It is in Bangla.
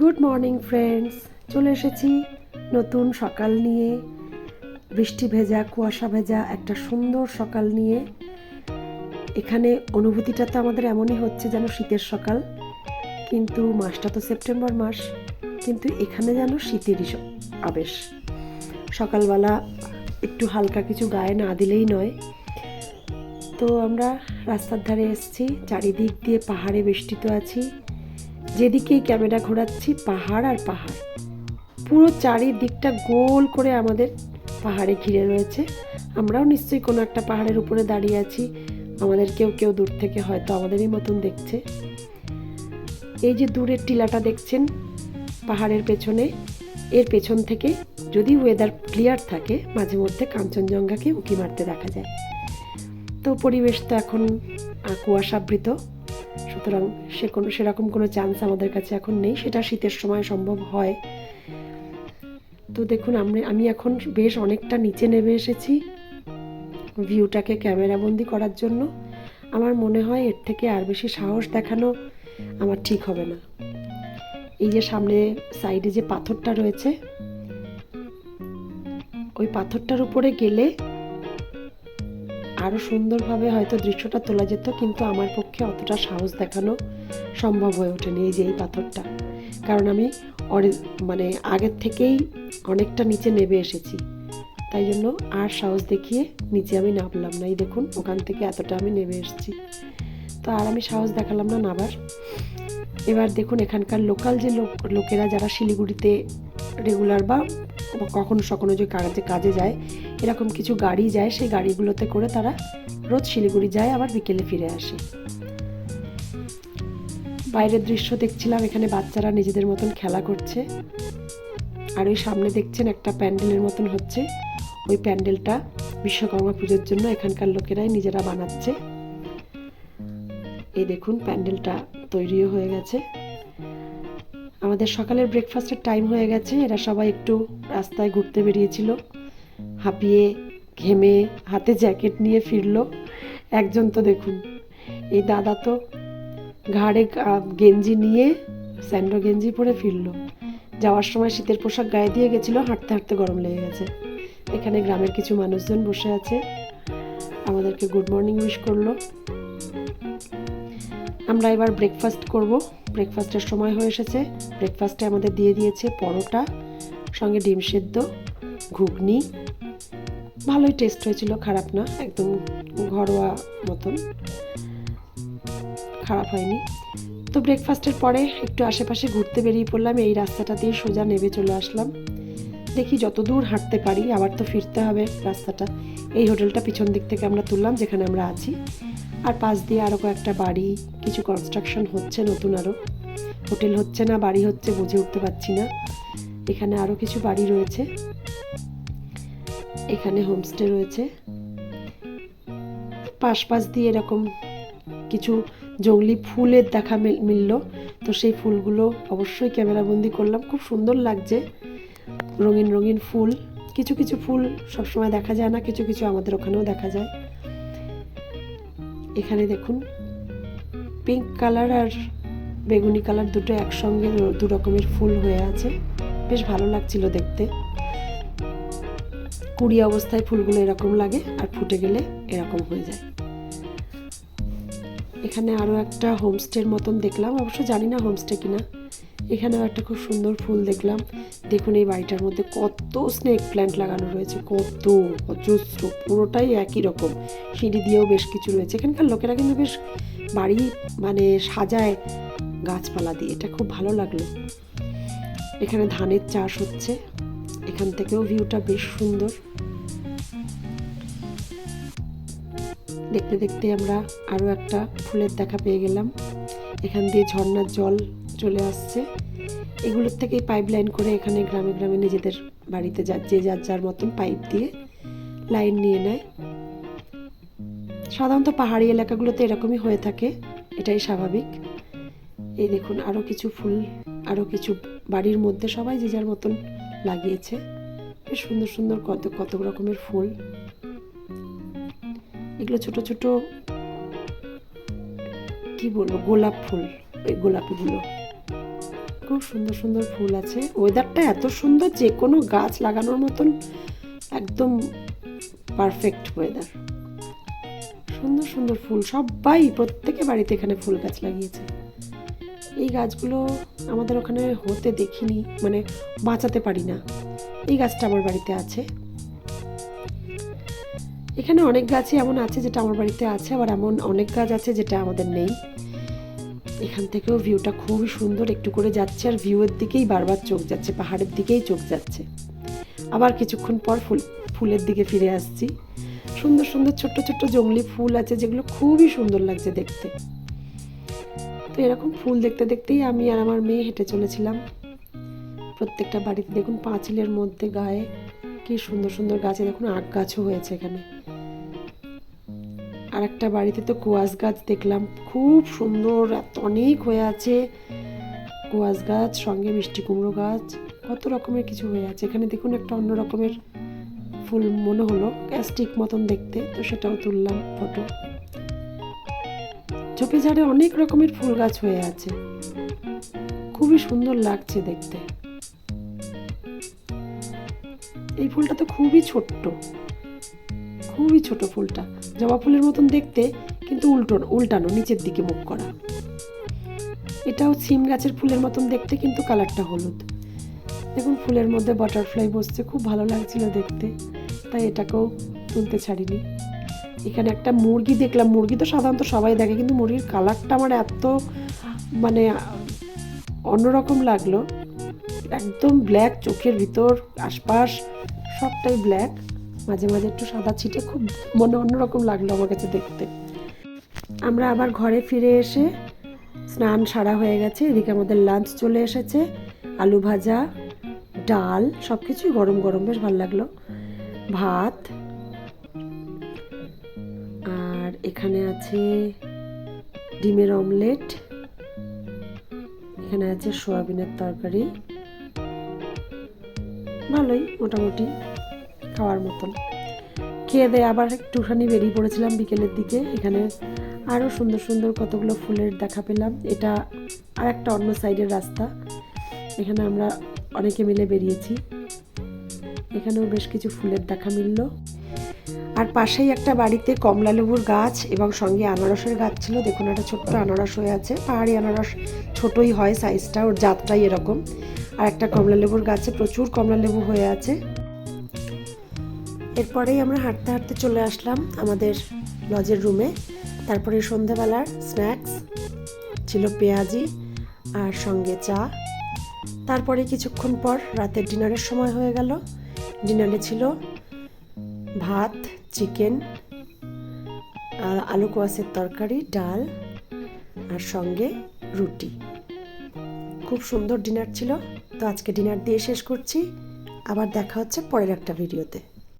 গুড মর্নিং ফ্রেন্ডস চলে এসেছি নতুন সকাল নিয়ে। বৃষ্টি ভেজা, কুয়াশা ভেজা, একটা সুন্দর সকাল নিয়ে। এখানে অনুভূতিটা তো আমাদের এমনই হচ্ছে যেন শীতের সকাল। কিন্তু মাসটা তো সেপ্টেম্বর মাস, কিন্তু এখানে যেন শীতেরই আবেশ। সকালবেলা একটু হালকা কিছু গায়ে না দিলেই নয়। তো আমরা রাস্তার ধারে এসেছি, চারিদিক দিয়ে পাহাড়ে বেষ্টিত আছি। যেদিকেই ক্যামেরা ঘোরাচ্ছি, পাহাড় আর পাহাড়। পুরো চারিদিকটা গোল করে আমাদের পাহাড়ে ঘিরে রয়েছে। আমরাও নিশ্চয়ই কোনো একটা পাহাড়ের উপরে দাঁড়িয়ে আছি। আমাদের কেউ কেউ দূর থেকে হয়তো আমাদেরই মতন দেখছে। এই যে দূরের টিলাটা দেখছেন, পাহাড়ের পেছনে, এর পেছন থেকে যদি ওয়েদার ক্লিয়ার থাকে, মাঝে মধ্যে কাঞ্চনজঙ্ঘাকে উঁকি মারতে দেখা যায়। তো পরিবেশ তো এখন কুয়াশাবৃত। সুতরাং সে কোনো, সেরকম কোনো চান্স আমাদের কাছে এখন নেই। সেটা শীতের সময় সম্ভব হয়। তো দেখুন আমি আমি এখন বেশ অনেকটা নিচে নেমে এসেছি ভিউটাকে ক্যামেরাবন্দি করার জন্য। আমার মনে হয় এর থেকে আর বেশি সাহস দেখানো আমার ঠিক হবে না। এই যে সামনে সাইডে যে পাথরটা রয়েছে, ওই পাথরটার উপরে গেলে আরও সুন্দরভাবে হয়তো দৃশ্যটা তোলা যেত, কিন্তু আমার পক্ষে অতটা সাহস দেখানো সম্ভব হয়ে ওঠেনি এই যে এই পাথরটা। কারণ আমি অরে- মানে আগের থেকেই অনেকটা নিচে নেমে এসেছি। তাই জন্য আর সাহস দেখিয়ে নিচে আমি নামলাম না। এই দেখুন, ওখান থেকে এতটা আমি নেমে এসেছি। তো আর আমি সাহস দেখালাম না নাবার এবার দেখুন, এখানকার লোকাল যে লোক, লোকেরা যারা শিলিগুড়িতে রেগুলার বা কখনো সখনো যে কাজে কাজে যায়, এরকম কিছু গাড়ি যায়, সেই গাড়িগুলোতে করে তারা রোজ শিলিগুড়ি যায়, আবার বিকেলে ফিরে আসে। বাইরের দৃশ্য দেখছিলাম, এখানে বাচ্চারা নিজেদের মতন খেলা করছে। আর ওই সামনে দেখছেন একটা প্যান্ডেলের মতন হচ্ছে। ওই প্যান্ডেলটা বিশ্বকর্মা পুজোর জন্য এখানকার লোকেরাই নিজেরা বানাচ্ছে। এই দেখুন, প্যান্ডেলটা তৈরিও হয়ে গেছে। আমাদের সকালের ব্রেকফাস্টের টাইম হয়ে গেছে। এরা সবাই একটু রাস্তায় ঘুরতে বেরিয়েছিল। হাঁপিয়ে, ঘেমে, হাতে জ্যাকেট নিয়ে ফিরলো। একজন তো দেখুন, এই দাদা তো ঘাড়ে গেঞ্জি নিয়ে স্যান্ডো গেঞ্জি পরে ফিরলো। যাওয়ার সময় শীতের পোশাক গায়ে দিয়ে গেছিল, হাঁটতে হাঁটতে গরম লেগে গেছে। এখানে গ্রামের কিছু মানুষজন বসে আছে। আমাদেরকে গুড মর্নিং উইশ করল। আমরা এবার ব্রেকফাস্ট করব। ব্রেকফাস্টের সময় হয়ে এসেছে। ব্রেকফাস্টে আমাদের দিয়ে দিয়েছে পরোটা, সঙ্গে ডিম সেদ্ধ, ঘুগনি। ভালোই টেস্ট হয়েছিল, খারাপ না, একদম ঘরোয়া মতন। খারাপ হয়নি। তো ব্রেকফাস্টের পরে একটু আশেপাশে ঘুরতে বেরিয়ে পড়লাম, এই রাস্তাটা দিয়ে সোজা নেমে চলে আসলাম। দেখি যত দূর হাঁটতে পারি, আবার তো ফিরতে হবে রাস্তাটা। এই হোটেলটা পিছন দিক থেকে আমরা তুললাম, যেখানে আমরা আছি। আর পাশ দিয়ে আরও কয়েকটা বাড়ি, কিছু কনস্ট্রাকশন হচ্ছে নতুন আরও হোটেল হচ্ছে না, বাড়ি হচ্ছে বুঝে উঠতে পারছি না। এখানে আরও কিছু বাড়ি রয়েছে। এখানে হোমস্টে রয়েছে। পাশ পাশ দিয়ে এরকম কিছু জঙ্গলি ফুলের দেখা মিল- মিলল। তো সেই ফুলগুলো অবশ্যই ক্যামেরাবন্দি করলাম। খুব সুন্দর লাগছে। রঙিন রঙিন ফুল। কিছু কিছু ফুল সবসময় দেখা যায় না, কিছু কিছু আমাদের ওখানেও দেখা যায়। এখানে দেখুন পিঙ্ক কালার আর বেগুনি কালার দুটো একসঙ্গে দু- রকমের ফুল হয়ে আছে। বেশ ভালো লাগছিল দেখতে। কুড়ি অবস্থায় ফুলগুলো এরকম লাগে আর ফুটে গেলে এরকম হয়ে যায়। এখানে আরও একটা হোমস্টের মতন দেখলাম। অবশ্য জানি না হোমস্টে কিনা। এখানেও একটা খুব সুন্দর ফুল দেখলাম। দেখুন এই বাড়িটার মধ্যে কত স্নেক প্ল্যান্ট লাগানো রয়েছে, কত অজস্র, পুরোটাই একই রকম। সিঁড়ি দিয়েও বেশ কিছু রয়েছে। এখানকার লোকেরা কিন্তু বেশ বাড়ি মানে সাজায় গাছপালা দিয়ে। এটা খুব ভালো লাগল। এখানে ধানের চাষ হচ্ছে। এখান থেকেও ভিউটা বেশ সুন্দর। দেখতে দেখতে আমরা আরও একটা ফুলের দেখা পেয়ে গেলাম। এখান দিয়ে ঝর্ণার জল চলে আসছে। এগুলোর থেকেই পাইপ লাইন করে এখানে গ্রামে গ্রামে নিজেদের বাড়িতে যা, যে যার যার মতন পাইপ দিয়ে লাইন নিয়ে নেয়। সাধারণত পাহাড়ি এলাকাগুলোতে এরকমই হয়ে থাকে, এটাই স্বাভাবিক। এই দেখুন আরও কিছু ফুল আরও কিছু বাড়ির মধ্যে সবাই যে যার মতন লাগিয়েছে। বেশ সুন্দর সুন্দর কত কত রকমের ফুল। এগুলো ছোট ছোট, কি বলব, গোলাপ ফুল ওই গোলাপিগুলো। খুব সুন্দর সুন্দর ফুল আছে। ওয়েদারটা এত সুন্দর যে কোনো গাছ লাগানোর মতন একদম পারফেক্ট ওয়েদার সুন্দর সুন্দর ফুল। সবাই প্রত্যেকে বাড়িতে এখানে ফুল গাছ লাগিয়েছে। এই গাছগুলো আমাদের ওখানে হতে দেখিনি মানে বাঁচাতে পারি না। এই গাছটা আমার বাড়িতে আছে। এখানে অনেক গাছই এমন আছে যেটা আমার বাড়িতে আছে, আবার এমন অনেক গাছ আছে যেটা আমাদের নেই। এখান থেকেও ভিউটা খুবই সুন্দর, একটু করে যাচ্ছে আর ভিউয়ের দিকেই বারবার চোখ যাচ্ছে, পাহাড়ের দিকেই চোখ যাচ্ছে। আবার কিছুক্ষণ পর ফুল, ফুলের দিকে ফিরে আসছি। সুন্দর সুন্দর ছোট্ট ছোট্ট জঙ্গলি ফুল আছে যেগুলো খুবই সুন্দর লাগছে দেখতে। তো এরকম ফুল দেখতে দেখতেই আমি আর আমার মেয়ে হেঁটে চলেছিলাম। প্রত্যেকটা বাড়িতে দেখুন পাঁচিলের মধ্যে গায়ে কি সুন্দর সুন্দর গাছে দেখুন আখ গাছও হয়েছে এখানে। আর একটা বাড়িতে তো কোয়াশ গাছ দেখলাম। খুব সুন্দর অনেক হয়ে আছে। কোয়াশ গাছ, সঙ্গে মিষ্টি কুমড়ো গাছ, কত রকমের কিছু হয়ে আছে। এখানে দেখুন একটা অন্য রকমের ফুল মনে হলো স্টিক মতন দেখতে, তো সেটাও তুললাম ফটো। ঝোপে ঝাড়ে অনেক রকমের ফুল গাছ হয়ে আছে। খুবই সুন্দর লাগছে দেখতে। এই ফুলটা তো খুবই ছোট্ট। খুবই ছোট ফুলটা। জবা ফুলের মতন দেখতে, কিন্তু উল্টো, উল্টানো, নিচের দিকে মুখ করা। এটাও সিম গাছের ফুলের মতন দেখতে, কিন্তু কালারটা হলুদ। দেখুন, ফুলের মধ্যে বাটারফ্লাই বসছে, খুব ভালো লাগছিল দেখতে। তাই এটাকেও তুলতে ছাড়িনি। এখানে একটা মুরগি দেখলাম। মুরগি তো সাধারণত সবাই দেখে, কিন্তু মুরগির কালারটা আমার এত মানে অন্যরকম লাগল। একদম ব্ল্যাক চোখের ভিতর, আশপাশ সবটাই ব্ল্যাক মাঝে মাঝে একটু সাদা ছিটে খুব মনে অন্যরকম লাগল আমার কাছে দেখতে। আমরা আবার ঘরে ফিরে এসে স্নান সারা হয়ে গেছে, এদিকে আমাদের লাঞ্চ চলে এসেছে, আলু ভাজা, ডাল সব কিছুই গরম গরম, বেশ ভালো লাগল। ভাত, আর এখানে আছে ডিমের অমলেট এখানে আছে সোয়াবিনের তরকারি। ভালোই, মোটামুটি। খাওয়ার মতন। খেয়ে দিয়ে আবার একটুখানি বেরিয়ে পড়েছিলাম বিকেলের দিকে। এখানে আরও সুন্দর সুন্দর কতগুলো ফুলের দেখা পেলাম। এটা আর একটা অন্য সাইডের রাস্তা। এখানে আমরা অনেকে মিলে বেরিয়েছি। এখানেও বেশ কিছু ফুলের দেখা মিলল। আর পাশেই একটা বাড়িতে কমলা লেবুর গাছ এবং সঙ্গে আনারসের গাছ ছিল। দেখুন একটা ছোট্ট আনারস হয়ে আছে। পাহাড়ি আনারস ছোটই হয় সাইজটা ওর জাতটাই এরকম। আর একটা কমলা লেবুর গাছে প্রচুর কমলা লেবু হয়ে আছে। এরপরেই আমরা হাঁটতে হাঁটতে চলে আসলাম আমাদের লজের রুমে তারপরে সন্ধেবেলার স্ন্যাক্স ছিল পেঁয়াজি আর সঙ্গে চা। তারপরে কিছুক্ষণ পর রাতের ডিনারের সময় হয়ে গেল। ডিনারে ছিল ভাত চিকেন আলু কোয়াশের তরকারি, ডাল আর সঙ্গে রুটি। খুব সুন্দর ডিনার ছিল। তো আজকে ডিনার দিয়ে শেষ করছি। আবার দেখা হচ্ছে পরের একটা ভিডিওতে